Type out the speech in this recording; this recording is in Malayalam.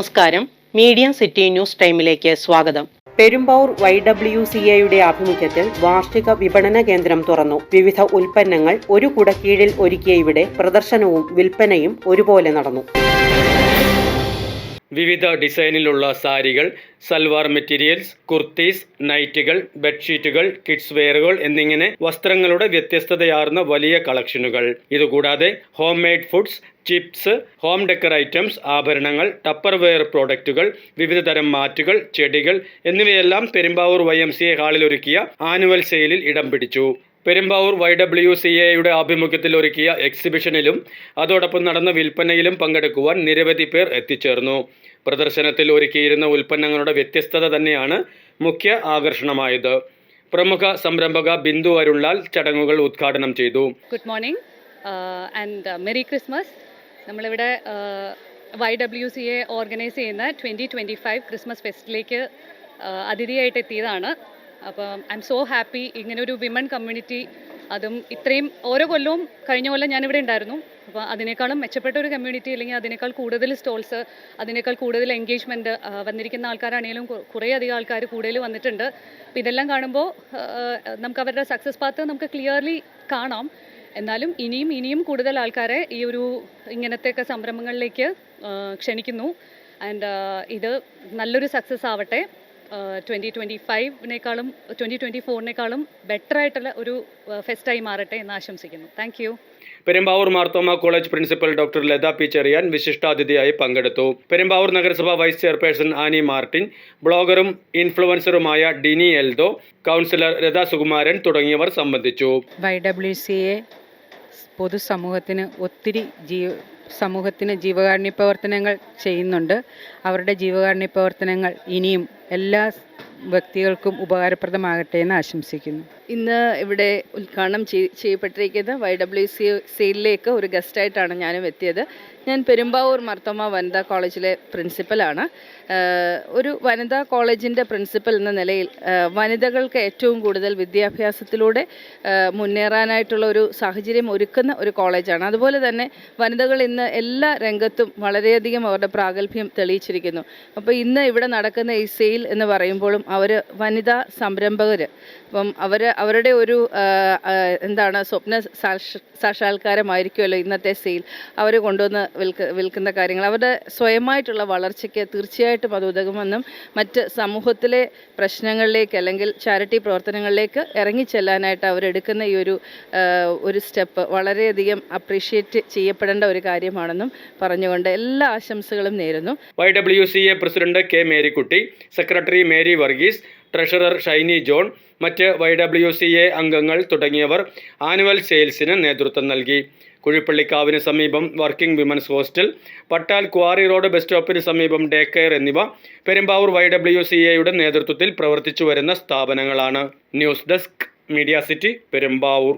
നമസ്കാരം. മീഡിയ സിറ്റി ന്യൂസ് ടൈമിലേക്ക് സ്വാഗതം. പെരുമ്പാവൂർ വൈ ഡബ്ല്യു സി എയുടെ ആഭിമുഖ്യത്തിൽ വാർഷിക വിപണന കേന്ദ്രം തുറന്നു. വിവിധ ഉൽപ്പന്നങ്ങൾ ഒരു കുടക്കീഴിൽ ഒരുക്കിയ ഇവിടെ പ്രദർശനവും വിൽപ്പനയും ഒരുപോലെ നടന്നു. വിവിധ ഡിസൈനിലുള്ള സാരികൾ സൽവാർ മെറ്റീരിയൽസ് കുർത്തീസ് നൈറ്റുകൾ ബെഡ്ഷീറ്റുകൾ കിഡ്സ് വെയറുകൾ എന്നിങ്ങനെ വസ്ത്രങ്ങളുടെ വ്യത്യസ്തതയാർന്ന വലിയ കളക്ഷനുകൾ. ഇതുകൂടാതെ home made foods chips home decor items ആഭരണങ്ങൾ ടപ്പർ വെയർ പ്രോഡക്റ്റുകൾ വിവിധ തരം മാറ്റുകൾ ചെടികൾ എന്നിവയെല്ലാം Perumbavoor Y M C A ഹാളിൽ ഒരുക്കിയ ആനുവൽ സെയിലിൽ ഇടം പിടിച്ചു. പെരുമ്പാവൂർ വൈ ഡബ്ല്യു സി എയുടെ ആഭിമുഖ്യത്തിൽ ഒരുക്കിയ എക്സിബിഷനിലും അതോടൊപ്പം നടന്ന വിൽപ്പനയിലും പങ്കെടുക്കുവാൻ നിരവധി പേർ എത്തിച്ചേർന്നു. പ്രദർശനത്തിൽ ഒരുക്കിയിരുന്ന ഉൽപ്പന്നങ്ങളുടെ വ്യത്യസ്തത തന്നെയാണ് മുഖ്യ ആകർഷണമായത്. പ്രമുഖ സംരംഭക ബിന്ദു അരുളാൽ ചടങ്ങുകൾ ഉദ്ഘാടനം ചെയ്തു. Good morning and merry Christmas നമ്മളിവിടെ Y W C A organise ചെയ്യുന്ന ട്വന്റി ട്വന്റി ഫൈവ് ക്രിസ്മസ് ഫെസ്റ്റിലേക്ക് അതിഥിയായിട്ട് എത്തിയതാണ്. അപ്പം ഐ എം സോ ഹാപ്പി ഇങ്ങനെ ഒരു വിമൺ കമ്മ്യൂണിറ്റി അതും ഇത്രയും ഓരോ കൊല്ലവും കഴിഞ്ഞ കൊല്ലം ഞാനിവിടെ ഉണ്ടായിരുന്നു. അപ്പോൾ അതിനേക്കാളും മെച്ചപ്പെട്ട ഒരു കമ്മ്യൂണിറ്റി അല്ലെങ്കിൽ അതിനേക്കാൾ കൂടുതൽ സ്റ്റോൾസ് അതിനേക്കാൾ കൂടുതൽ എൻഗേജ്മെന്റ് വന്നിരിക്കുന്ന ആൾക്കാരാണെങ്കിലും കുറേ അധികം ആൾക്കാർ കൂടുതൽ വന്നിട്ടുണ്ട്. അപ്പോൾ ഇതെല്ലാം കാണുമ്പോൾ നമുക്ക് അവരുടെ സക്സസ് പാത്ത് നമുക്ക് ക്ലിയർലി കാണാം. എന്നാലും ഇനിയും ഇനിയും കൂടുതൽ ആൾക്കാരെ ഈ ഒരു ഇങ്ങനത്തെയൊക്കെ സംരംഭങ്ങളിലേക്ക് ക്ഷണിക്കുന്നു. ആൻഡ് ഇത് നല്ലൊരു സക്സസ് ആവട്ടെ. ട്വന്റി ട്വന്റി ഫൈവിനേക്കാളും ട്വന്റി ട്വന്റി ഫോറിനേക്കാളും ബെറ്റർ ആയിട്ടുള്ള ഒരു ഫെസ്റ്റായി മാറട്ടെ എന്ന് ആശംസിക്കുന്നു. Thank you Perumbavoor Marthoma college principal doctor Latha P Cherian വിശിഷ്ടാതിഥിയായി പങ്കെടുത്തു. പെരുമ്പാവൂർ നഗരസഭ വൈസ് ചെയർപേഴ്സൺ ആനി മാർട്ടിൻ ബ്ലോഗറും ഇൻഫ്ലുവൻസറുമായ ഡിനി എൽദോ കൗൺസിലർ ലത സുകുമാരൻ തുടങ്ങിയവർ സംബന്ധിച്ചു. വൈ ഡബ്ല്യു സി എ പൊതുസമൂഹത്തിന് ഒത്തിരി ജീ സമൂഹത്തിന് ജീവകാരുണ്യ പ്രവർത്തനങ്ങൾ ചെയ്യുന്നുണ്ട്. അവരുടെ ജീവകാരുണ്യ പ്രവർത്തനങ്ങൾ ഇനിയും എല്ലാ വ്യക്തികൾക്കും ഉപകാരപ്രദമാകട്ടെ എന്ന് ആശംസിക്കുന്നു. ഇന്ന് ഇവിടെ ഉദ്ഘാടനം ചെയ്- ചെയ്യപ്പെട്ടിരിക്കുന്ന വൈ ഡബ്ല്യു സി സിയിലേക്ക് ഒരു ഗസ്റ്റായിട്ടാണ് ഞാനും എത്തിയത്. ഞാൻ പെരുമ്പാവൂർ മർത്തോമ വനിതാ കോളേജിലെ പ്രിൻസിപ്പലാണ്. ഒരു വനിതാ കോളേജിന്റെ പ്രിൻസിപ്പൽ എന്ന നിലയിൽ വനിതകൾക്ക് ഏറ്റവും കൂടുതൽ വിദ്യാഭ്യാസത്തിലൂടെ മുന്നേറാനായിട്ടുള്ള ഒരു സാഹചര്യം ഒരുക്കുന്ന ഒരു കോളേജാണ്. അതുപോലെ തന്നെ വനിതകൾ ഇന്ന് എല്ലാ രംഗത്തും വളരെയധികം അവരുടെ പ്രാഗൽഭ്യം തെളിയിച്ചിരിക്കുന്നു. അപ്പോൾ ഇന്ന് ഇവിടെ നടക്കുന്ന ഈ സെയിൽ എന്ന് പറയുമ്പോഴും അവർ വനിതാ സംരംഭകർ അപ്പം അവർ അവരുടെ ഒരു എന്താണ് സ്വപ്ന സാക്ഷ- സാക്ഷാത്കാരമായിരിക്കുമല്ലോ ഇന്നത്തെ സെയിൽ. അവർ കൊണ്ടുവന്ന് വിൽക്ക വിൽക്കുന്ന കാര്യങ്ങൾ. അവരുടെ സ്വയമായിട്ടുള്ള വളർച്ചയ്ക്ക് തീർച്ചയായിട്ടും അത് ഉതകുമെന്നും മറ്റ് സമൂഹത്തിലെ പ്രശ്നങ്ങളിലേക്ക് അല്ലെങ്കിൽ ചാരിറ്റി പ്രവർത്തനങ്ങളിലേക്ക് ഇറങ്ങിച്ചെല്ലാനായിട്ട് അവരെടുക്കുന്ന ഈ ഒരു ഒരു സ്റ്റെപ്പ് വളരെയധികം അപ്രീഷിയേറ്റ് ചെയ്യപ്പെടേണ്ട ഒരു കാര്യമാണെന്നും പറഞ്ഞുകൊണ്ട് എല്ലാ ആശംസകളും നേരുന്നു. Y W C A president K Marykutty secretary Mary Varghese treasurer Shiny John മറ്റ് വൈ ഡബ്ല്യു സി എ അംഗങ്ങൾ തുടങ്ങിയവർ ആനുവൽ സെയിൽസിന് നേതൃത്വം നൽകി. കുഴിപ്പള്ളിക്കാവിന് സമീപം working women's hostel Pattal quarry road bus സ്റ്റോപ്പിന് സമീപം ഡേ കെയർ എന്നിവ പെരുമ്പാവൂർ വൈ ഡബ്ല്യു സി എയുടെ നേതൃത്വത്തിൽ പ്രവർത്തിച്ചു വരുന്ന സ്ഥാപനങ്ങളാണ്. News desk media city Perumbavoor.